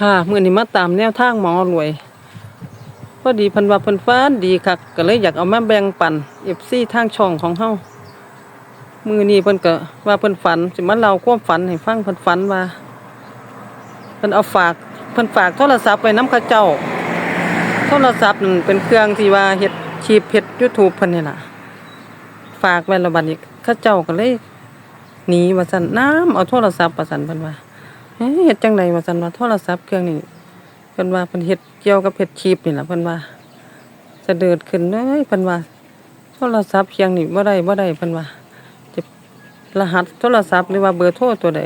ค่ะมื้อนี้มาตามแนวทางหมอรวยพอดีพิ่นว่าพิ่นฟันดีคักก็เลยอยากเอามาแบ่งปัน FC ทางช่องของเฮามือนี้เพิ่นก็ว่าเพิ่นฝันสิมาเล่าความฝันให้ฟังเพิ่นฝันว่าเพิ่นเอาฝากเพิ่นฝากโทรศัพท์ไว้นำเขาเจ้า โทรศัพท์นั่นเป็นเครื่องที่ว่าเฮ็ดคลิปเฮ็ด YouTube เพิ่นนี่ล่ะ ฝากไว้แล้วบัดนี้เขาเจ้าก็เลยหนีว่าซั่นน้ำเอาโทรศัพท์ว่าซั่นเพิ่นว่า เอ๊ะเฮ็ดจังไดว่าซั่นว่าโทรศัพท์เครื่องนี้เพิ่นว่าเพิ่นเฮ็ดเกี่ยวกับเฮ็ดคลิปนี่ล่ะเพิ่นว่าจะเดิดขึ้นเลยเพิ่นว่าโทรศัพท์เครื่องนี้บ่ได้บ่ได้เพิ่นว่าจะรหัสโทรศัพท์หรือว่าเบอร์โทรตัวใด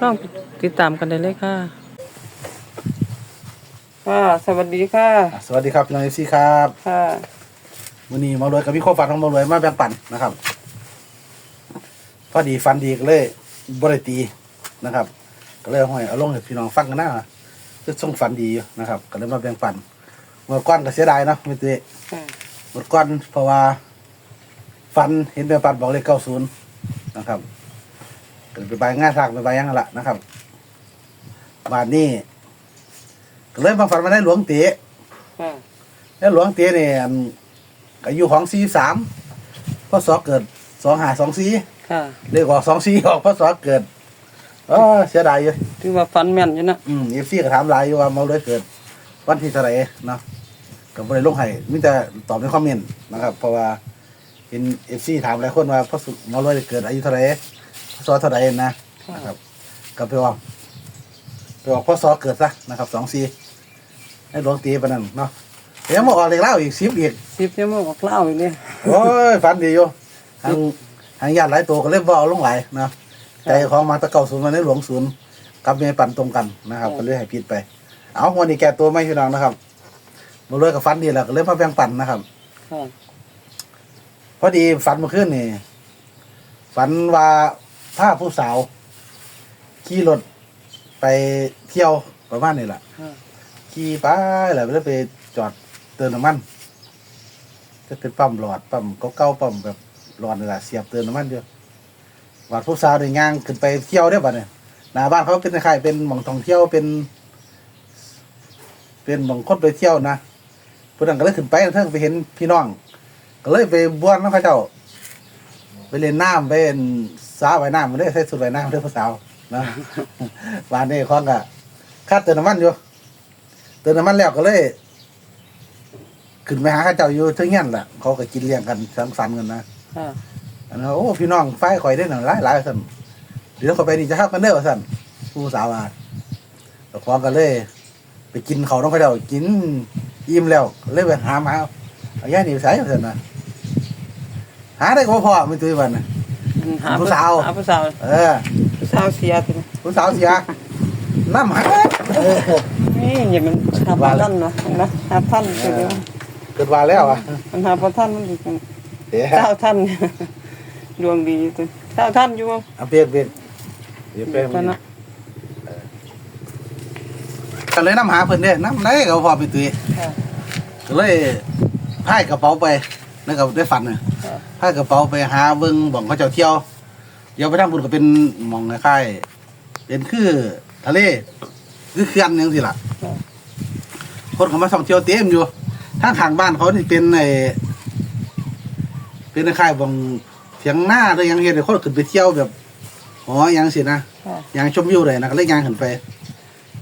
ลองติดตามกันได้เลยค่ะค่ะสวัสดีค่ะอะสวัสดีครับน้องเอฟซีครับค่ะวันนี้หมารวยกับพี่ข้อฝันของหมารวยมาแบ่งปันนะครับพอดีฟันดีก็เลยบริตีนะครับ ก็เลยห้อยเอาลงให้พี่น้องฟังกันหน้าคือส่งฝันดีอยู่นะครับ ก็เลยมาแบ่งปันเมื่อก้อนก็เสียดายเนาะไม่ตีค่ะเมื่อก้อนเพราะว่าฟันเห็นแบ่งปันบอกเลขเก้าศูนย์นะครับก็เลยไปใบง่ายทากไปใบยังนั่นละนะครับบานนี้ก็เลยมาฝันมาได้หลวงเต๋ ค่ะแล้วหลวงเตี้ยเนี่ยอันอายุของสี่สามพศเกิดสองหาสองสี่ค่ะเลขออกสองสี่ออกพศเกิด เออเสียดายอยู่ถือว่าฝันแม่นอยู่นะอืมเอฟซีก็ถามหลายอยู่ว่าเมาเลยเกิด วันที่เท่าไหร่เนาะก็บ่ได้ลงให้มีแต่ตอบในคอมเมนต์นะครับ เพราะว่าเห็นเอฟซีถามหลายคนว่าพศเมาเลยเกิดอายุเท่าไหร่พศเท่าไหร่นะนะครับก็ไปว่าไปว่าพศเกิดซะนะครับสองสี่ให้หลวงเตี้ยปานนั้นเนาะเดี๋ยวมาออกเลขเล่าอีกสิบอีกสิบยังบ่บอกเล่าอีกเนี่ยโอ้ยฝันดีอยู่ทางทางญาติหลายตัวก็เล่นบอลลงไหลายนะ ใจของมาตะเก่าศูนย์มาในหลวงศูนย์กับเมปั่นตรงกันนะครับก็เลยให้ผิดไป เอาวันนี้แก้ตัวไม่พี่น้องนะครับมาเลยกับฝันดีแล้วก็เลยมาแบ่งปันนะครับค่ะพอดีฝันเมื่อคืนนี่ฝันว่าพาผู้สาว ขี่รถไปเที่ยวประมาณนี้แหละค่ะขี่ไปแล้วก็เลยไปจอดเติมน้ำมันจะเป็นปั๊มหลอดปั๊มเก่าๆปั๊มแบบหลอดนี่แหละเสียบเติมน้ำมันเดียว วัดผู้สาวได้ย่างขึ้นไปเที่ยวได้บัดเนี่ยหน้าบ้านเขาเป็นคล้ายๆเป็นหม่องท่องเที่ยวเป็น เป็นหม่องคนไปเที่ยวนะผู้นั้นก็เลยขึ้นไปเทิงไปเห็นพี่น้อง ก็เลยไปบ้วนน้ำเข้าเจ้า ไปเล่นน้ำไปเล่นสาว่ายน้ำมาได้ใส่สุดว่ายน้ำเด้อผู้สาวนะบ้านนี้คล้องกะคาดเติมน้ำมันอยู่เติมน้ำมันแล้วก็เลยขึ้นไปหาข้าเจ้าอยู่เทั้งเงี้ยแหละเขาก็กินเลี้ยงกันสังสรรค์กันนะ อันนั้นโอ้พี่น้องไฟข่อยได้หนึ่งหลายหลายสันเดี๋ยวเขาไปนี่จะทักกันเด้อสันผู้สาวอะแต่ควงกันเลย ไปกินเขาต้องเขาเจ้ากินอิ่มแล้วเลยไปหามาเอาย่านี่ไปใส่สันนะหาได้ก็บ่พอไม่ตื้อวันน่ะหาผู้สาว หาผู้สาวเออผู้สาวเสียทีผู้สาวเสียน้ำหาเออนี่อย่ามันหาพระท่านนะเห็นไหมหาท่านคือเกิดว่าแล้วอะมันหาพระท่านมันดีจังเดี๋ยวเจ้าท่าน ดวงดีตัวเจ้าท่านอยู่บ่เอาเปลี่ยนเปลี่ยนเดี๋ยวเปลี่ยนกันนะก็เลยน้ำหาเพิ่นเด้น้ำได้ก็พอไปตุยค่ะก็เลยพายกระเป๋าไปแล้วก็ได้ฝันน่ะค่ะพายกระเป๋าไปหาเบิ่งบ่องเขาเจ้าเที่ยวเดี๋ยวไปทางบุญก็เป็นหมองคล้ายๆเป็นคือทะเลคือเขื่อนจังซี่ล่ะค่ะคนเขามาท่องเที่ยวเต็มอยู่ทางข้างบ้านเขานี่เป็นไอ้เป็นคล้ายๆบ่อง เถียงหน้าหรือหยังเฮ็ดให้คนขึ้นไปเที่ยวแบบหอหยังสินะค่ะยางชมวิวเลยนะก็เลยยางขึ้นไป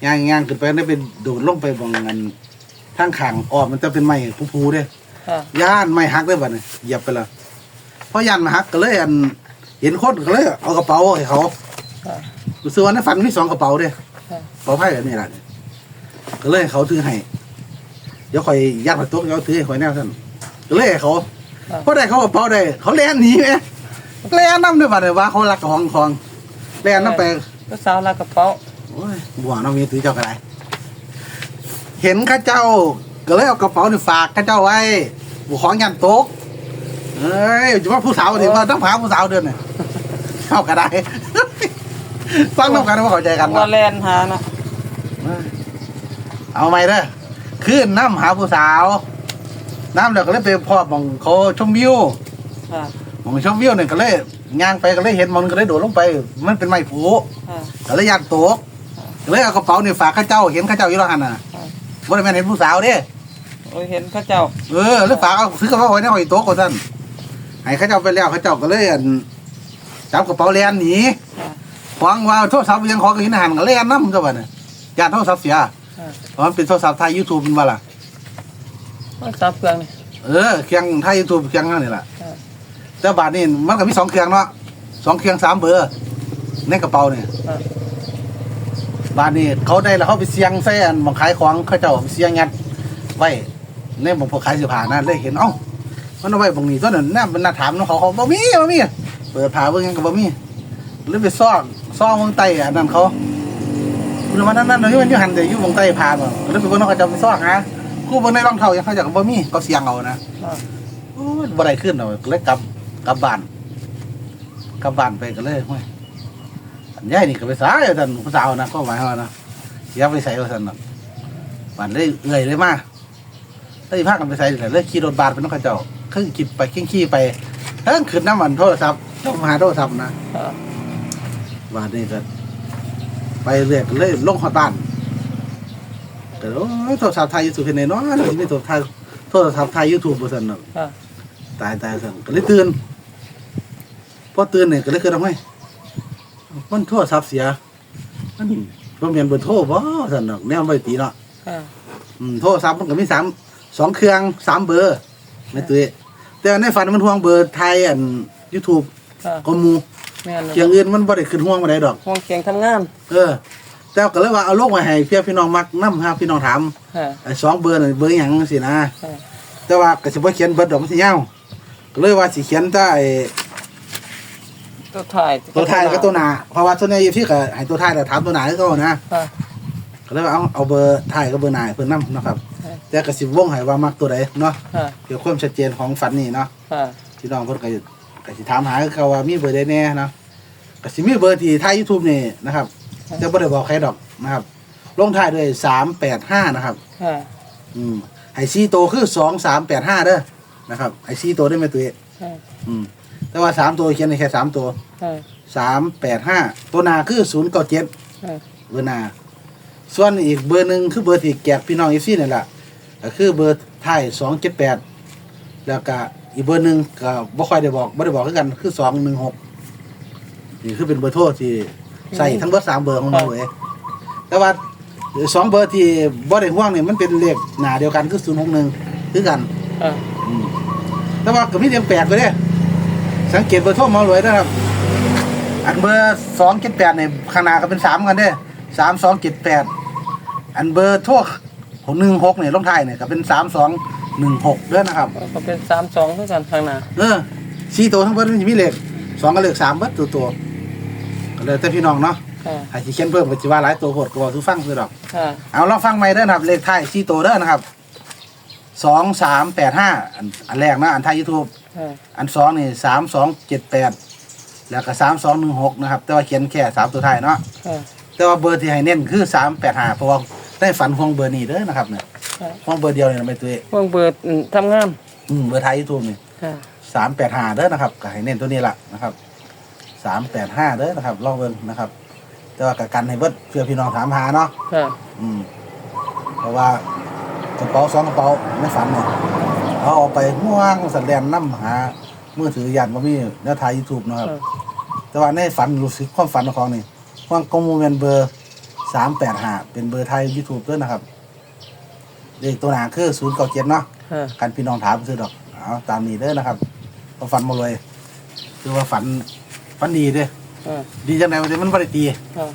ยางยางขึ้นไปได้เป็นโดดลงไปบองเงินทางขางออกมันจะเป็นไม้พูๆเด้ ค่ะ ย่านไม้หักได้บ่เนี่ยเหยียบไปแล้วเพราะย่านมาหักก็เลยอัน เห็นคนก็เลยเอากระเป๋าให้เขาค่ะ รู้สึกว่าในฝันมีสองกระเป๋าเด้ค่ะ กระเป๋าไพ่อันนี้แหละก็เลยให้เขาถือให้เดี๋ยวคอยยัดไปตุ๊กเดี๋ยวถือให้คอยแนวท่านก็เลยให้เขาเพราะได้เขากระเป๋าได้เขาแล่นหนีไหม แล่นน้ำด้วยบัดเนี่ยว่าเขารักของของแล่นน้ำไปผู้สาวลากกระเป๋าโอ้ยบัวน้องมีถือเจ้ากันไรเห็นข้าเจ้า ก็เลยเอากระเป๋านี่ฝากข้าเจ้าไว้บุของยันโต๊ะเอ้ยจะว่าผู้สาวถึงว่าต้องพาผู้สาวเดินเนี่ยเข้ากันได้ฟังต้องกันว่าเข้าใจกันว่าเนาะแลนหานะเอาไหมเด้อขึ้นน้ำหาผู้สาว น้ำเดี๋ยวก็เลยไปพอมองเขาชมวิวค่ะ มองชมวิวเนี่ยก็เลยย่างไปก็เลยเห็นมันก็เลยโดดลงไป มันเป็นไม้ผูค่ะก็เลยยันโต๊ะเลยเอากระเป๋านี่ฝากเข้าเจ้าเห็นเข้าเจ้าอยู่แล้วหันน่ะบ่ได้แม่นเห็นผู้สาวเด้โอ้ยเห็นพระเจ้าเออแล้วฝากเอาซื้อกระเป๋าไว้ในห้อยโต๊ะก่อนท่านให้เข้าเจ้าไปแล้วเข้าเจ้าก็เลยอั่นจับกระเป๋าแลนหนีค่ะขวางว่าโทรศัพท์ยังขอกินอาหารก็แลนนำซะบัดน่ะญาติโทรศัพท์เสียค่ะเพราะมันเป็นโทรศัพท์ไทย YouTube มันว่าล่ะมันตับเครื่องนี่เออเครื่องไทย YouTube เครื่องนั่นนี่ล่ะ ค่ะ แต่บาทนี่มันก็มีสองเครื่องเนาะสองเครื่องสามเบอร์ ในกระเป๋าเนี่ยค่ะบาทนี่เขาได้แล้วเขาไปเสียงใส่อันบังขายของเขาเจ้าไปเสียงงัดไว้ในบังพวกขายเสื้อผ้านั่นเลยเห็นเอ้ามันเอาไว้บังนี้ตัวนั้นน่าเป็นน่าถามเนาะเขาเขาบ่มีบ่มีเปิดผ้าเบิ่งหยังก็บ่มีหรือไปซ่อนซ่อนเมืองใต้อันนั้นเขาคุณว่านั่นนั่นอยู่มันอยู่หันแต่อยู่เมืองใต้ผ่านบ่หรือไปเบิ่งเขาเจะไปซ่อนหากูเบิ่งในรองเท้ายังเขาเจะก็บ่มีเขาเสียงเอานะค่ะโอ้ยบ่ได้ขึ้นเอาก็เลยกลับ กลับบ้านกลับบ้านไปก็เลยห้วยอันยายนี่ก็ไปสายท่านผู้สาวนะก็หมายว่านะอย่าไปใส่ว่าท่านน่ะบ้านเลยเอื่อยเลยมาเลยพากันไปใส่เลยเลยขี่รถบาสไปน้องเขาเจ้าขึ้นขี่ไปขี่ขี่ไปเพิ่งขึ้นน้ำมันโทรศัพท์ต้องหาโทรศัพท์นะค่ะบ้านนี้ก็ไปเรื่อยก็เลยลงหอดบ้านก็โอ้ยโทรศัพท์ไทยยูทูบเป็นไงเนาะเลยไม่โทรศัพท์โทรศัพท์ไทยยูทูบบ่ซั่นน่ะค่ะตายตายสั่นก็เลยตื่นพ อตื่นเนี่ยก็เลยเกิดทำไงมันโทรศัพท์เสีย มันบ่แม่นเบอร์โทรบ่สั่นดอกแนวบ่ได้ตีเนาะค่ะ อืมโทรศัพท์มันก็มีสามสองเครื่องสามเบอร์ในตัวเองแต่ในฝันมันห่วงเบอร์ไทยอัน YouTube ค่ะก็หมู่แม่นเลยเคียงอื่นมันบ่ได้ขึ้นห่วงบ่ได้ดอก ห้องเคียงทำงานเออ แต่ก็เลยว่าเอาลงมาให้เพื่อพี่น้องมักนำหาพี่น้องถามค่ะไอ้สองเบอร์น่ะเบอร์หยังสินะ ค่ะแต่ว่าก็สิบ่เขียนเบิดดอกมันสิยาวก็เลยว่าสิเขียนแต่ไอ้ ตัวถ่ายตัวท้ายกับตัวหน้าเพราะว่าส่วนใหญ่ที่ก็ให้ตัวท้ายแล้วถามตัวหน้าคือเขานะค่ะ ก็เลยว่าเอาเอาเบอร์ท้ายกับเบอร์หน้าให้เพิ่นนํนาะครับค่ะแต่ก็สิวงให้ว่ามักตัวใดเนาะค่ะเพื่อความชัดเจนของฝันนี่เนาะค่ะพี่น้องเพิ่นก็ก็สิถามหาคือเขาว่ามีเบอร์ใดแน่เนาะก็สิมีเบอร์ที่ท้าย YouTube นี่นะครับแต่บ่ได้บอกใครดอกนะครับ ลงท้ายด้วย385นะครับ ค่ะอืมให้ซีโตวคือ2385เด้อนะครับให้ซีโตวได้ไหมตัวเองค่ะอืม แต่ว่าสามตัวเขียนได้แค่สามตัวค่ะสามแปดห้าตัวหนาคือศูนย์เก้าเจ็ดค่ะเบอร์หนาส่วนอีกเบอร์หนึ่งคือเบอร์ที่แจกพี่น้องเอฟซีนี่แหละก็คือเบอร์ไทยสองเจ็ดแปดแล้วก็อีกเบอร์หนึ่งก็บ่ค่อยได้บอกบ่ได้บอกคือกันคือสองหนึ่งหกนี่คือเป็นเบอร์โทรที่ใส่ทั้งเบอร์สามเบอร์ของเราเองแต่ว่าสองเบอร์ที่บ่ได้ห่วงนี่มันเป็นเลขหนาเดียวกันคือศูนย์หกหนึ่งคือกันค่ะอืมแต่ว่าก็มีเรื่องแปลกไปเด้ สังเกตเบอร์โทรหมอรวยนะครับ อันเบอร์สองเจ็ดแปดเนี่ยข้างหน้าก็เป็นสามกันเด้สามสองเจ็ดแปดอันเบอร์โทรหกหนึ่งหกเนี่ยลงท้ายเนี่ยก็เป็นสามสองหนึ่งหกเด้อนะครับก็เป็นสามสองเท่ากันข้างหน้าเออสี่ตัวทั้งเบิดมันจะมีเลขสองกับเลขสามเบิดตัวตัวก็เลยแต่พี่น้องเนาะค่ะให้ที่เขียนเพิ่มก็จะว่าหลายตัวโหดก็บอกทุกฟังคือดอกค่ะเอาลองฟังใหม่เด้อนะครับ เลขไทายสี่ตัวเด้อนะครับสองสามแปดห้าอันอันแรกนะอันไทยยูทูบ ค่ะอันสองนี่สามสองเจ็ดแปดแล้วก็สามสองหนึ่งหกนะครับ แต่ว่าเขียนแค่สามตัวท้ายเนาะค่ะแต่ว่าเบอร์ที่ให้เน้นคือสามแปดห้าเพราะว่าได้ฝันห่วงเบอร์นี้เด้อนะครับเนี่ยค่ะห่วงเบอร์เดียวเนี่ยไม่ตัวเองพวกเบิดอืมทำงานอืมเบอร์ไทยยูทูบนี่ค่ะสามแปดห้าเด้อนะครับก็ให้เน้นตัวนี้ละนะครับสามแปดห้าเด้อนะครับลองเบิ่งนะครับ แต่ว่ากับกันให้เบิดเพื่อพี่น้องถามหาเนาะค่ะอืมเพราะว่ากระเป๋าสองกระเป๋าไม่ฝันเนี่ย เอาออกไปห่วงสันแลนน้ำหามือถือยันว่ามีแนวทายยูทูบนาะครับค่ะแต่ว่าในฝันรู้สึกความฝันของนี่ว่างกงมูเป็นเบอร์สามแปดห้าเป็นเบอร์ไทยยูทูบด้วยนะครับเลขตัวหนาคือศูนย์เก้าเจ็ดเนาะค่ะกันพี่น้องถามซื้อดอกเอาตามนี้เด้อนะครับก็ฝันมาเลยคือว่าฝันฝันดีเด้อค่ะดีจังไดวันนี้มันไม่ได้ตีค่ะ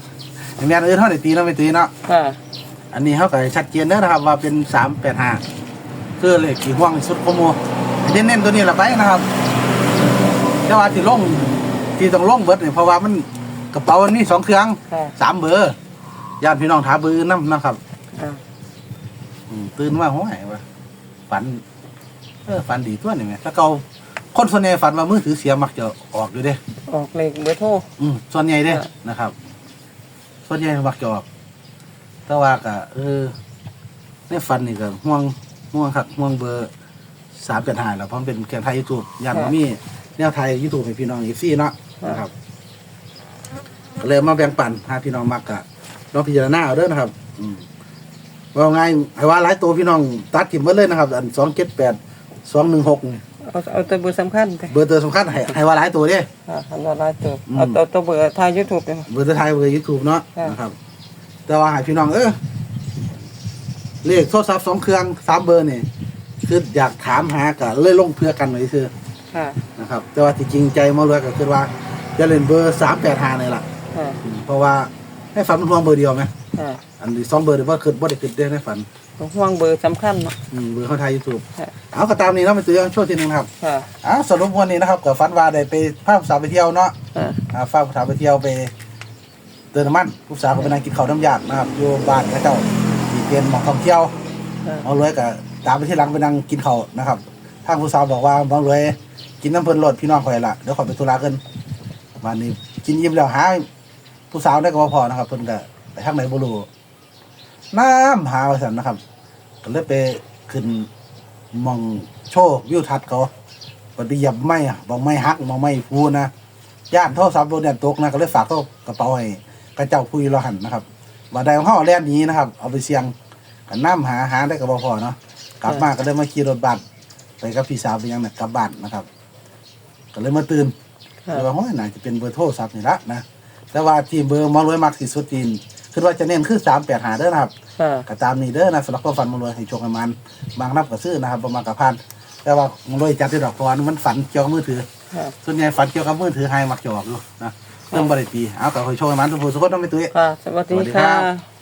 อย่างนี้อื่นเท่าได้ตีเนาะไม่ตีเนาะค่ะอันนี้เขาก็ชัดเจนเด้อนะครับ ว่าเป็นสามแปดห้า คือเลขกี่ห่วงสุดโคโมเน้นๆตัวนี้ละไปนะครับแต่ว่าที่ลงที่ต้องลงเบิดเนี่ยเพราะว่ามันกระเป๋ามันมีสองเครื่องค่ะสามเบอร์ญาติพี่น้องถามเบอร์นั่นะครับค่ะอืมตื่นมาห้อยว่าฝันเออฝันดีตัวนี่ไหมถ้าเกาคนส่วนใหญ่ฝันว่ามือถือเสียมักจะออกอยู่เด้ ออกเลขเบอร์โทร อืมส่วนใหญ่เด้ค่ะ นะครับ ส่วนใหญ่มักจะออกแต่ว่าก็เออในฝันนี่ก็ห่วง ห่วงครับห่วงเบอร์สามเป็นหายแล้วเพราะมันเป็นแกงไทยยูทูบยันมีแนวไทยยูทูบให้พี่น้องอีซี่เนาะนะครับก็เลยมาแบ่งปันหาพี่น้องมักกะลองพิจารณาเอาเด้อนะครับอืมว่าไงให้ว่าหลายตัวพี่น้องตัดถิ่มไว้เลยนะครับ อันสองเจ็ดแปดสองหนึ่งหกเอาเอาตัวเบอร์สำคัญไปเบอร์ตัวสำคัญให้ให้ว่าหลายตัวเด้ อ่าอันละหลายตัวอืมเอาตัวตัวเบอร์ทาย YouTube ไปเบอร์ตัวไทยเบอร์ยูทูบเนาะค่ะนะครับ แต่ว่าให้พี่น้องเออ เลขโทรศัพท์สองเครื่องสามเบอร์นี่คืออยากถามหากันเลยลงเพื่อกันไว้คือค่ะนะครับ แต่ว่าที่จริงใจมารวยก็คือว่า จะเล่นเบอร์สามแปดห้านี่แหละค่ะอืมเพราะว่าให้ฝันมันทวงเบอร์เดียวไหมค่ะอันนี้สองเบอร์เดี๋ยวว่าคือว่าได้คือได้ในฝันต้องห่วงเบอร์สำคัญเนาะ อืมเบอร์เข้าไทยยูทูบค่ะ เอาก็ตามนี้เนาะเป็นตัวอย่างช่วงที่หนึ่งนะครับค่ะอ้าวสรุปวันนี้นะครับกับฝันว่าได้ไปพาผู้สาวไปเที่ยวเนาะ ค่ะอ่าพาผู้สาวไปเที่ยวไปเติมน้ำมันผู้สาวก็ไปนั่งกินข้าวน้ำยาดนะครับอยู่บ้านพระเจ้า ที่เป็นหมองท่องเที่ยวค่ะหมองรวยกับตามไปที่หลังไปนั่งกินข้าวนะครับ ทางผู้สาวบอกว่าหมองรวย กินน้ำเพลินรถพี่น้องคอยละเดี๋ยวขอไปธุระกันวันนี้กินยิ้มแล้วหาผู้สาวได้ก็บ่พอนะครับเพิ่นก็ไปทางไหนบ่รู้น้ำหาว่าซั่นนะครับก็เลยไปขึ้นหมองโชว์วิวทัศน์เขาปฏิยับไม่อะบอกไม่ฮักบอกไม่ฟูนะย่านโทรศัพท์โดนแดดตกนะก็เลยฝากเข้ากระเป๋าให้กระเจ้าผู้ยรหันนะครับว่าได้ของเขาเอาแล่นหนี้นะครับ เอาไปเสี่ยง กันน้ำหาหาได้กับบพอเนาะกลับมาก็เลยมาขี่รถบัสไปกับพี่สาวไปยังเนี่ยกลับบ้านนะครับ ก็เลยมาตื่นค่ะเลยว่าโอ้ยน่าจะเป็นเบอร์โทรศัพท์นี่ละนะแต่ว่าที่เบอร์มารวยมากที่สุดจีนคือว่าจะเน้นคือสามแปดหาเด้อนะครับค่ะก็ตามนี้เด้อนะสำหรับความฝันมันรวยให้โชคให้มัน บางนับก็ซื้อนะครับประมาณกับพันแต่ว่ามันรวยจัดที่ดอกเพราะว่ามันฝันเกี่ยวกับมือถือค่ะส่วนใหญ่ฝันเกี่ยวกับมือถือให้มักจะออกอยู่นะเรื่องบริปีเอาก็ให้โชคให้มันทุกผู้ทุกคนต้องไม่ตุ้ยค่ะสวัสสวัสดีดีครัค่ะบ